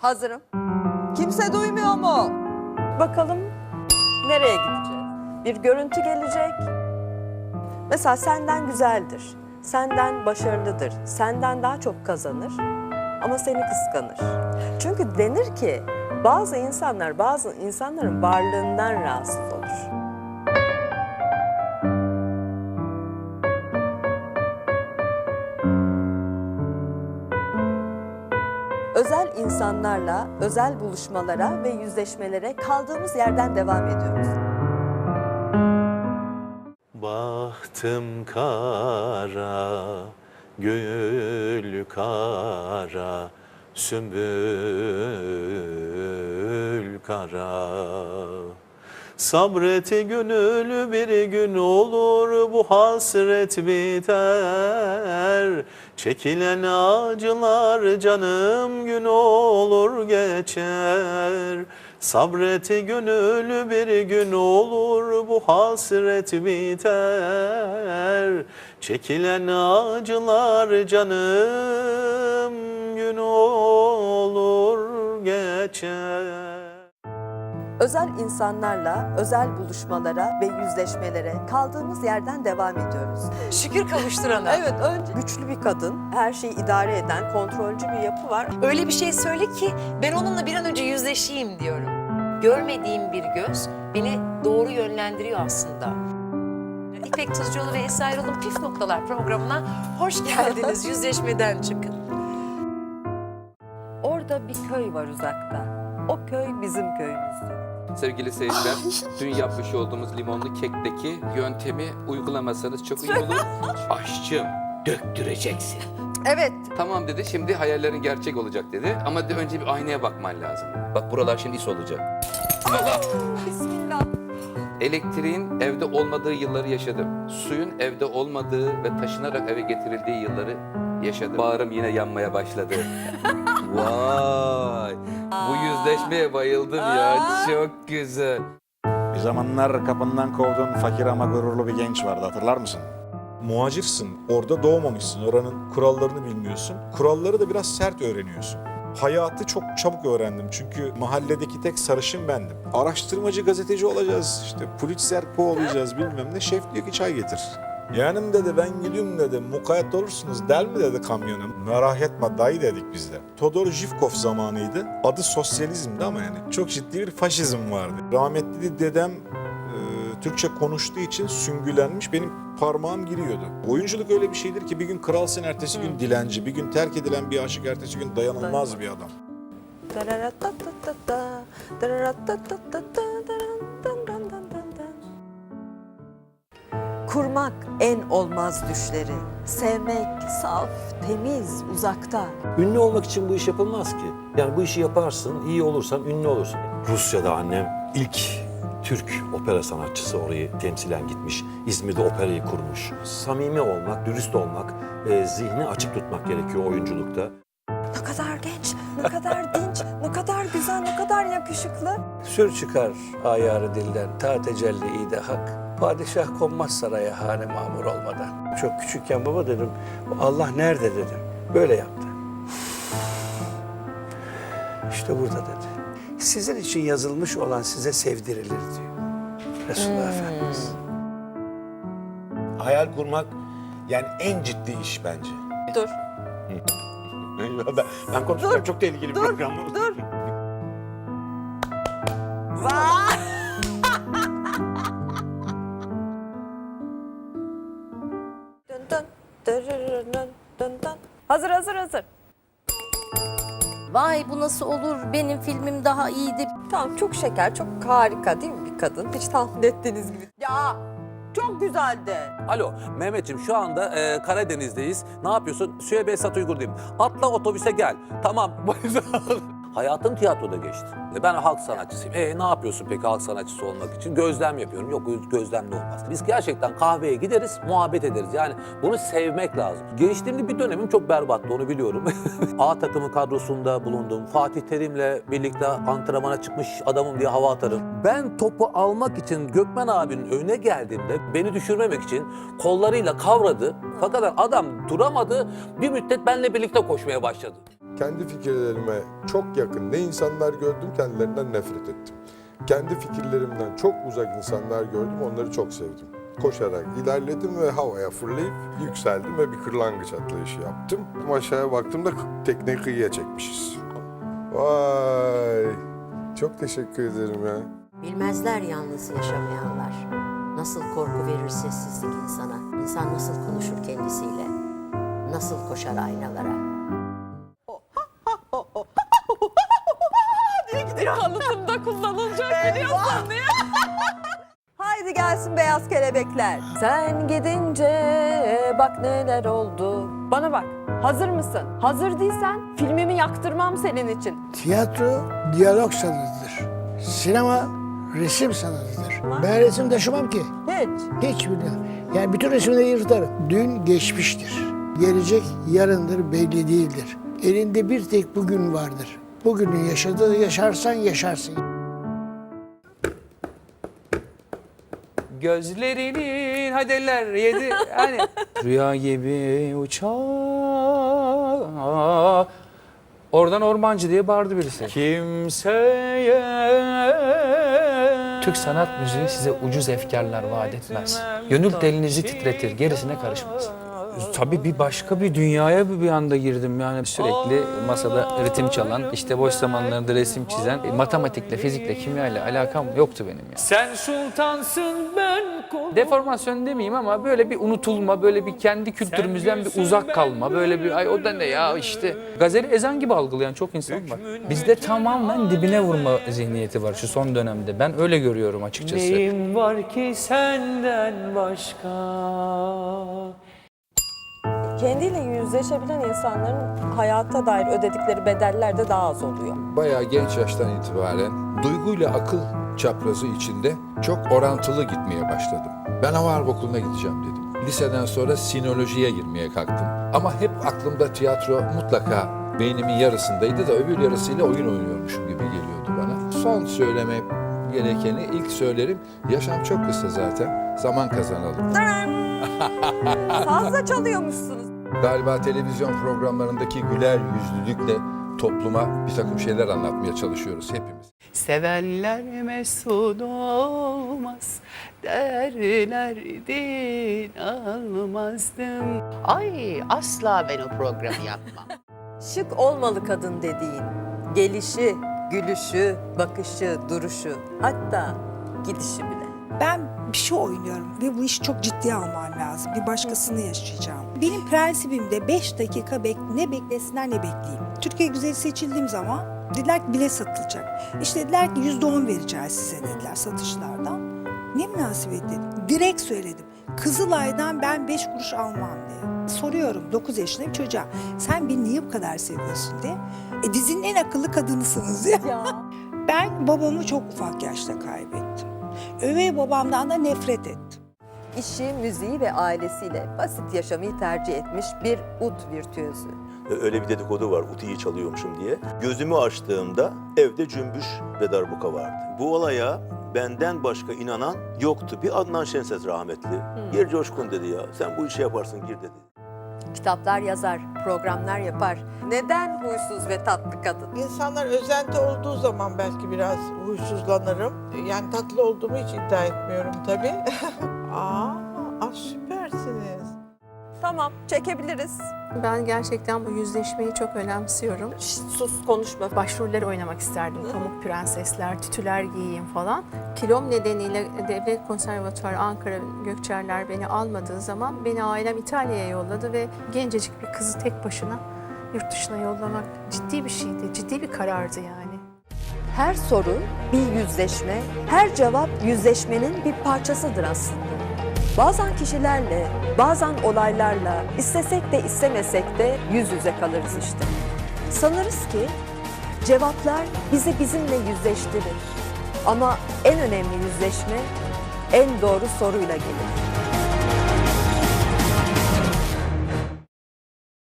Hazırım. Kimse duymuyor mu? Bakalım nereye gideceğiz? Bir görüntü gelecek. Mesela senden güzeldir, senden başarılıdır, senden daha çok kazanır ama seni kıskanır. Çünkü denir ki bazı insanlar bazı insanların varlığından rahatsız olur. İnsanlarla özel buluşmalara ve yüzleşmelere kaldığımız yerden devam ediyoruz. Bahtım kara, gül kara, sümbül kara. Sabreti gönül bir gün olur bu hasret biter. Çekilen acılar canım gün olur geçer. Sabreti gönül bir gün olur bu hasret biter. Çekilen acılar canım gün olur geçer. Özel insanlarla özel buluşmalara ve yüzleşmelere kaldığımız yerden devam ediyoruz. Şükür kavuşturana. Evet, önce güçlü bir kadın, her şeyi idare eden, kontrolcü bir yapı var. Öyle bir şey söyle ki ben onunla bir an önce yüzleşeyim diyorum. Görmediğim bir göz beni doğru yönlendiriyor aslında. İpek Tuzcuoğlu ve Esra Erol'un Püf Noktalar programına hoş geldiniz. Yüzleşmeden çıkın. Orada bir köy var uzakta. O köy bizim köyümüzdür. Sevgili seyirciler, dün yapmış olduğumuz limonlu kekteki yöntemi uygulamasanız çok iyi olur. Aşçım, döktüreceksin. Evet, Tamam dedi, şimdi hayallerin gerçek olacak dedi. Ama de önce bir aynaya bakman lazım. Bak buralar şimdi is olacak. bismillah. Elektriğin evde olmadığı yılları yaşadım. Suyun evde olmadığı ve taşınarak eve getirildiği yılları yaşadım. Bağrım yine yanmaya başladı. Vay! Bu yüzleşmeye bayıldım ya. Çok güzel. Bir zamanlar kapından kovduğun fakir ama gururlu bir genç vardı hatırlar mısın? muhacirsin. Orada doğmamışsın. Oranın kurallarını bilmiyorsun. Kuralları da biraz sert öğreniyorsun. Hayatı çok çabuk öğrendim çünkü mahalledeki tek sarışın bendim. Araştırmacı gazeteci olacağız, işte Pulitzer kovalayacağız bilmem ne. Şef diyor ki çay getir. Yeğenim dedi ben gidiyorum dedi mukayyet olursunuz del mi dedi kamyonum. Merak etme dayı dedik biz de. Todor Zhivkov zamanıydı. Adı sosyalizmdi ama yani çok ciddi bir faşizm vardı. Rahmetli dedem e, Türkçe konuştuğu için süngülenmiş benim parmağım giriyordu. Oyunculuk öyle bir şeydir ki bir gün kralsın ertesi gün dilenci, bir gün terk edilen bir aşık ertesi gün dayanılmaz bir adam. Kurmak en olmaz düşleri, sevmek saf, temiz, uzakta. Ünlü olmak için bu iş yapılmaz ki. Yani bu işi yaparsın, iyi olursan ünlü olursun. Rusya'da annem ilk Türk opera sanatçısı orayı temsilen gitmiş. İzmir'de operayı kurmuş. Samimi olmak, dürüst olmak, e, zihni açık tutmak gerekiyor oyunculukta. Ne kadar genç, ne kadar dinç, ne kadar güzel, ne kadar yakışıklı. Sür çıkar ayarı dilden, ta tecelli de hak. Padişah konmaz saraya hane mamur olmadan. Çok küçükken baba dedim, "Bu Allah nerede dedim. Böyle yaptı. İşte burada dedi. Sizin için yazılmış olan size sevdirilir diyor. Resulullah Efendimiz. Hayal kurmak yani en ciddi iş bence. Dur, ben, ben konuşuyorum çok tehlikeli bir dur, program. dur. Vay! Vay bu nasıl olur benim filmim daha iyidir. Tamam, çok şeker, çok harika değil mi bir kadın? Hiç tahmin ettiğiniz gibi. Ya, çok güzeldi. Alo Mehmetciğim şu anda e, Karadeniz'deyiz. Ne yapıyorsun? Süheyb Esat Uygur'dayım. Atla otobüse gel. Tamam. Hayatım tiyatroda geçti. E, Ben halk sanatçısıyım. E ne yapıyorsun peki halk sanatçısı olmak için? Gözlem yapıyorum. Yok gözlemle olmaz. Biz gerçekten kahveye gideriz, muhabbet ederiz. Yani bunu sevmek lazım. Gençliğimde bir dönemim çok berbattı onu biliyorum. A takımı kadrosunda bulundum. Fatih Terim'le birlikte antrenmana çıkmış adamım diye hava atarım. Ben topu almak için Gökmen abinin önüne geldiğimde beni düşürmemek için kollarıyla kavradı. Fakat adam duramadı. Bir müddet benimle birlikte koşmaya başladı. Kendi fikirlerime çok yakın ne insanlar gördüm kendilerinden nefret ettim. Kendi fikirlerimden çok uzak insanlar gördüm onları çok sevdim. Koşarak ilerledim ve havaya fırlayıp yükseldim ve bir kırlangıç atlayışı yaptım. Aşağıya baktığımda tekneyi kıyıya çekmişiz. Vay! Çok teşekkür ederim ya. Bilmezler yalnız yaşamayanlar. Nasıl korku verir sessizlik insana. İnsan nasıl konuşur kendisiyle. Nasıl koşar aynalara. Gidiyor anlatımda kullanılacak biliyorsun diye. Haydi gelsin beyaz kelebekler. Sen gidince bak neler oldu. Bana bak hazır mısın? Hazır değilsen filmimi yaktırmam senin için. Tiyatro diyalog sanatıdır. Sinema resim sanatıdır. Ben resim taşımam ki. Hiç. Hiç bilmiyorum. Yani bütün resimleri yırtarım. Dün geçmiştir. Gelecek yarındır belli değildir. Elinde bir tek bugün vardır. Bugünü yaşadığı yaşarsan yaşarsın. Gözlerinin hadi eller yedi hani rüya gibi uçar. Oradan ormancı diye bağırdı birisi. Kimseye Türk sanat müziği size ucuz efkarlar vaat etmez. Gönül telinizi titretir, gerisine karışmaz. Tabii bir başka bir dünyaya bir, bir anda girdim yani sürekli masada ritim çalan, işte boş zamanlarında resim çizen, e, matematikle, fizikle, kimyayla alakam yoktu benim yani. sen sultansın ben kul. Deformasyon demeyeyim ama böyle bir unutulma, böyle bir kendi kültürümüzden bir uzak kalma, böyle bir ay o da ne ya işte gazeli ezan gibi algılayan çok insan var. Bizde tamamen dibine vurma zihniyeti var şu son dönemde. Ben öyle görüyorum açıkçası. Neyim var ki senden başka? Kendiyle yüzleşebilen insanların hayata dair ödedikleri bedeller de daha az oluyor. Bayağı genç yaştan itibaren duyguyla akıl çaprazı içinde çok orantılı gitmeye başladım. Ben hava harp okuluna gideceğim dedim. Liseden sonra sinolojiye girmeye kalktım. Ama hep aklımda tiyatro mutlaka beynimin yarısındaydı da öbür yarısıyla oyun oynuyormuşum gibi geliyordu bana. Son söyleme gerekeni ilk söylerim. Yaşam çok kısa zaten. Zaman kazanalım. Fazla çalıyormuşsunuz. Galiba televizyon programlarındaki güler yüzlülükle topluma bir takım şeyler anlatmaya çalışıyoruz hepimiz. Sevenler mesut olmaz derlerdi almazdım. Ay asla ben o programı yapmam. Şık olmalı kadın dediğin. Gelişi, gülüşü, bakışı, duruşu, hatta gidişi bile. Ben bir şey oynuyorum ve bu işi çok ciddiye almam lazım. Bir başkasını yaşayacağım. Benim prensibim de 5 dakika bek ne beklesinler ne bekleyeyim. Türkiye Güzeli seçildiğim zaman dediler ki bilet satılacak. İşte dediler ki %10 vereceğiz size dediler satışlardan. Ne münasebet dedim. Direkt söyledim. Kızılay'dan ben 5 kuruş almam diye. Soruyorum 9 yaşında bir çocuğa. Sen beni niye bu kadar seviyorsun diye. E dizinin en akıllı kadınısınız diye. Ya. Ben babamı çok ufak yaşta kaybettim. Övey babamdan da nefret ettim. İşi, müziği ve ailesiyle basit yaşamayı tercih etmiş bir ud virtüözü. Öyle bir dedikodu var Uti'yi çalıyormuşum diye. Gözümü açtığımda evde cümbüş ve darbuka vardı. Bu olaya benden başka inanan yoktu. Bir Adnan Şenses rahmetli. Gir Coşkun dedi ya sen bu işi yaparsın gir dedi. Kitaplar yazar, programlar yapar. Neden huysuz ve tatlı kadın? İnsanlar özenti olduğu zaman belki biraz huysuzlanırım. Yani tatlı olduğumu hiç iddia etmiyorum tabii. Aa, aa, süpersiniz. Tamam, çekebiliriz. Ben gerçekten bu yüzleşmeyi çok önemsiyorum. Şşt, sus, konuşma. Başroller oynamak isterdim. Pamuk prensesler, tütüler giyeyim falan. Kilom nedeniyle Devlet Konservatuarı Ankara Gökçerler beni almadığı zaman beni ailem İtalya'ya yolladı ve gencecik bir kızı tek başına yurt dışına yollamak ciddi bir şeydi. Ciddi bir karardı yani. Her soru bir yüzleşme, her cevap yüzleşmenin bir parçasıdır aslında. Bazen kişilerle, bazen olaylarla, istesek de istemesek de yüz yüze kalırız işte. Sanırız ki cevaplar bizi bizimle yüzleştirir. Ama en önemli yüzleşme en doğru soruyla gelir.